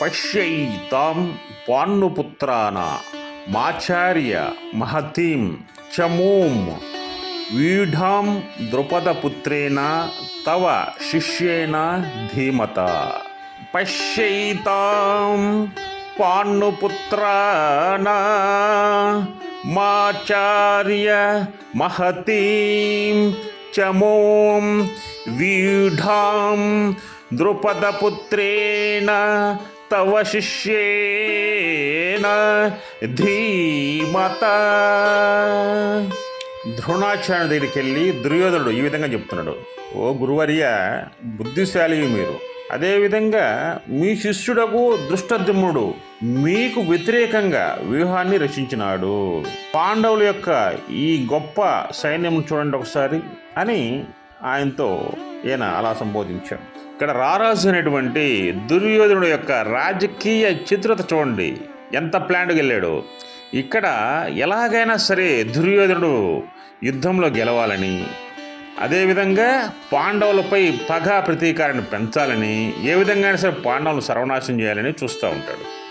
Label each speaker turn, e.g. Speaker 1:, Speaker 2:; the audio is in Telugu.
Speaker 1: పశ్యైతాం పాన్నుపుత్రాన మాచార్య మహతీం చమూం వీఢాం ద్రుపదపుత్రేణ తవ శిష్యేన ధీమత పశ్యైతాం పాండుపుత్రాన మాచార్య మహతీం చమోం వీఢాం ద్రుపదపుత్రేణ తవ శిష్యేన ధీమత. ద్రోణాచార్య దగ్గరికి వెళ్ళి దుర్యోధనుడు ఈ విధంగా చెప్తున్నాడు. ఓ గురువర్య బుద్ధిశాలి మీరు. అదేవిధంగా మీ శిష్యుడకు దృష్టద్యుమ్నుడు మీకు వ్యతిరేకంగా వ్యూహాన్ని రచించినాడు. పాండవుల యొక్క ఈ గొప్ప సైన్యం చూడండి ఒకసారి అని ఆయనతో ఈయన అలా సంబోధించాడు. ఇక్కడ రారాజు అనేటువంటి దుర్యోధనుడు యొక్క రాజకీయ చిత్రత చూడండి. ఎంత ప్లాన్డ్కి వెళ్ళాడు. ఇక్కడ ఎలాగైనా సరే దుర్యోధనుడు యుద్ధంలో గెలవాలని అదేవిధంగా పాండవులపై పగ ప్రతీకారాన్ని పెంచాలని ఏ విధంగా అయినా సరే పాండవులను సర్వనాశనం చేయాలని చూస్తూ ఉంటాడు.